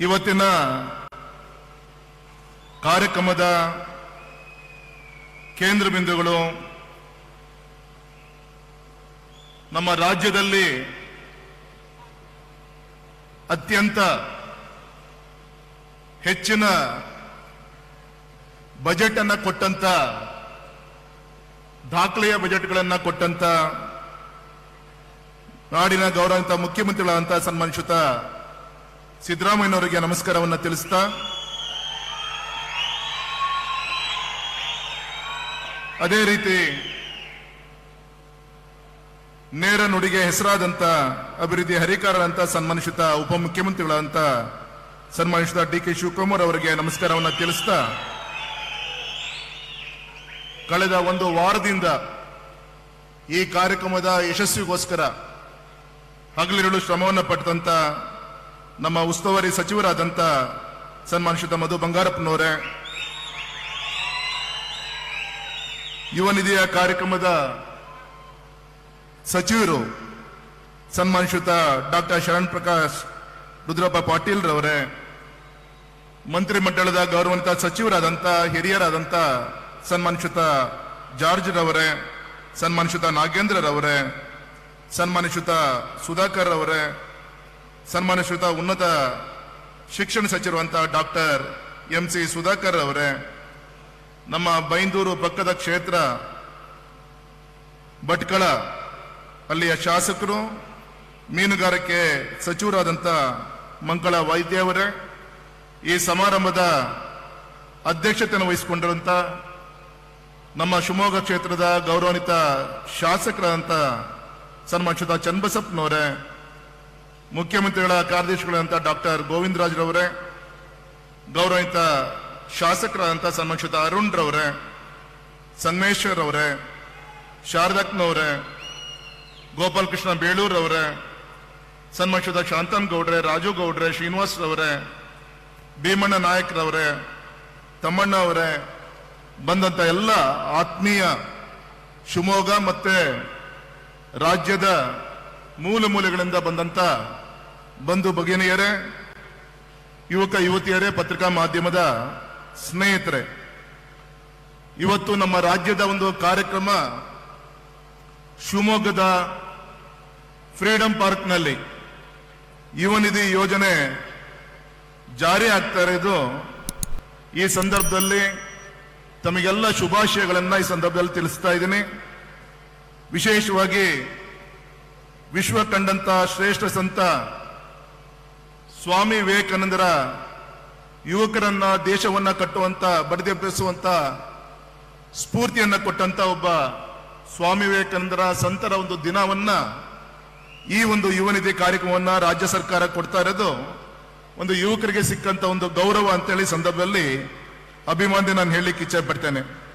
ಇವತ್ತಿನ ಕಾರ್ಯಕ್ರಮದ ಕೇಂದ್ರ ಬಿಂದುಗಳು ನಮ್ಮ ರಾಜ್ಯದಲ್ಲಿ ಅತ್ಯಂತ ಹೆಚ್ಚಿನ ಬಜೆಟ್ ಅನ್ನ ಕೊಟ್ಟಂತ, ದಾಖಲೆಯ ಬಜೆಟ್ಗಳನ್ನ ಕೊಟ್ಟಂತ ನಾಡಿನ ಗೌರವಂತ ಮುಖ್ಯಮಂತ್ರಿಗಳಂತ ಸನ್ಮಾನಿಸುತ್ತ ಸಿದ್ದರಾಮಯ್ಯನವರಿಗೆ ನಮಸ್ಕಾರವನ್ನು ತಿಳಿಸ್ತಾ, ಅದೇ ರೀತಿ ನೇರ ನುಡಿಗೆ ಹೆಸರಾದಂತ ಅಭಿವೃದ್ಧಿ ಹರಿಕಾರರಂತ ಸನ್ಮಾನಿಸಿದ ಉಪಮುಖ್ಯಮಂತ್ರಿಗಳಂತ ಸನ್ಮಾನಿಸಿದ ಡಿ ಕೆ ಶಿವಕುಮಾರ್ ಅವರಿಗೆ ನಮಸ್ಕಾರವನ್ನು ತಿಳಿಸ್ತಾ, ಕಳೆದ ಒಂದು ವಾರದಿಂದ ಈ ಕಾರ್ಯಕ್ರಮದ ಯಶಸ್ವಿಗೋಸ್ಕರ ಹಗಲಿರುಳು ಶ್ರಮವನ್ನು ಪಟ್ಟಂತ ನಮ್ಮ ಉಸ್ತುವಾರಿ ಸಚಿವರಾದಂತ ಸನ್ಮಾನಿಸಿದ ಮಧು ಬಂಗಾರಪ್ಪನವರೇ, ಯುವ ನಿಧಿಯ ಕಾರ್ಯಕ್ರಮದ ಸಚಿವರು ಸನ್ಮಾನಿಸುತ್ತ ಡಾಕ್ಟರ್ ಶರಣ್ ಪ್ರಕಾಶ್ ರುದ್ರಪ್ಪ ಪಾಟೀಲ್ ರವರೇ ಮಂತ್ರಿಮಂಡಲದ ಗೌರವಾನ್ವಿತ ಸಚಿವರಾದಂತ, ಹಿರಿಯರಾದಂತ ಸನ್ಮಾನಿಸುತ್ತ ಜಾರ್ಜ್ ರವರೇ ಸನ್ಮಾನಿಸುತ್ತ ನಾಗೇಂದ್ರ ರವರೇ ಸುಧಾಕರ್ ಸುಧಾಕರ್ ರವರೇ ಸನ್ಮಾನಿಸುತ್ತ ಉನ್ನತ ಶಿಕ್ಷಣ ಸಚಿವರಂತ ಡಾಕ್ಟರ್ ಎಂ ಸಿ ಸುಧಾಕರ್ ಅವರೇ, ನಮ್ಮ ಬೈಂದೂರು ಪಕ್ಕದ ಕ್ಷೇತ್ರ ಭಟ್ಕಳ ಅಲ್ಲಿಯ ಶಾಸಕರು, ಮೀನುಗಾರಿಕೆ ಸಚಿವರಾದಂಥ ಮಂಗಳ ವೈದ್ಯ ಅವರೇ, ಈ ಸಮಾರಂಭದ ಅಧ್ಯಕ್ಷತೆಯನ್ನು ವಹಿಸಿಕೊಂಡಿರುವಂತ ನಮ್ಮ ಶಿವಮೊಗ್ಗ ಕ್ಷೇತ್ರದ ಗೌರವಾನ್ವಿತ ಶಾಸಕರಾದಂಥ ಸನ್ಮಾನಿಸಿದ ಚನ್ನಬಸಪ್ಪನವರೇ ಮುಖ್ಯಮಂತ್ರಿಗಳ ಕಾರ್ಯದರ್ಶಿಗಳಂತ ಡಾಕ್ಟರ್ ಗೋವಿಂದರಾಜ್ರವರೇ ಗೌರವಿತ ಶಾಸಕರಾದಂಥ ಸನ್ಮಕ್ಷಿತ ಅರುಣ್ ರವರೇ ಸಂಗಮೇಶ್ವರ್ ಅವರೇ ಶಾರದಕ್ನವರೇ ಗೋಪಾಲಕೃಷ್ಣ ಬೇಳೂರ್ ಅವರೇ ಸನ್ಮಾನಿಸಿದ ಶಾಂತನ್ ಗೌಡ್ರೆ, ರಾಜು ಗೌಡ್ರೆ ಶ್ರೀನಿವಾಸ್ ರವರೇ ಭೀಮಣ್ಣ ನಾಯಕರವರೇ, ತಮ್ಮಣ್ಣ ಅವರೇ, ಬಂದಂತ ಎಲ್ಲ ಆತ್ಮೀಯ ಶಿವಮೊಗ್ಗ ಮತ್ತೆ ರಾಜ್ಯದ ಮೂಲ ಮೂಲೆಗಳಿಂದ ಬಂದಂತ ಬಂಧು ಭಗಿನಿಯರೇ, ಯುವಕ ಯುವತಿಯರೇ, ಪತ್ರಿಕಾ ಮಾಧ್ಯಮದ ಸ್ನೇಹಿತರೆ, ಇವತ್ತು ನಮ್ಮ ರಾಜ್ಯದ ಒಂದು ಕಾರ್ಯಕ್ರಮ ಶಿವಮೊಗ್ಗದ ಫ್ರೀಡಂ ಪಾರ್ಕ್ನಲ್ಲಿ ಯುವ ನಿಧಿ ಯೋಜನೆ ಜಾರಿ ಆಗ್ತಾ ಇರೋದು. ಈ ಸಂದರ್ಭದಲ್ಲಿ ತಮಗೆಲ್ಲ ಶುಭಾಶಯಗಳನ್ನ ಈ ಸಂದರ್ಭದಲ್ಲಿ ತಿಳಿಸ್ತಾ ಇದ್ದೀನಿ. ವಿಶೇಷವಾಗಿ ವಿಶ್ವ ಕಂಡಂತ ಶ್ರೇಷ್ಠ ಸಂತ ಸ್ವಾಮಿ ವಿವೇಕಾನಂದರ ಯುವಕರನ್ನ ದೇಶವನ್ನ ಕಟ್ಟುವಂತ ಬಡಿದೆಬ್ಬಿಸುವಂತ ಸ್ಫೂರ್ತಿಯನ್ನ ಕೊಟ್ಟಂತ ಒಬ್ಬ ಸ್ವಾಮಿ ವಿವೇಕಾನಂದರ ಸಂತರ ಒಂದು ದಿನವನ್ನ ಈ ಒಂದು ಯುವ ನಿಧಿ ಕಾರ್ಯಕ್ರಮವನ್ನ ರಾಜ್ಯ ಸರ್ಕಾರ ಕೊಡ್ತಾ ಇರೋದು ಒಂದು ಯುವಕರಿಗೆ ಸಿಕ್ಕಂತ ಒಂದು ಗೌರವ ಅಂತೇಳಿ ಸಂದರ್ಭದಲ್ಲಿ ಅಭಿಮಾನಿ ನಾನು ಹೇಳಲಿಕ್ಕೆ ಇಚ್ಛೆ ಪಡ್ತೇನೆ.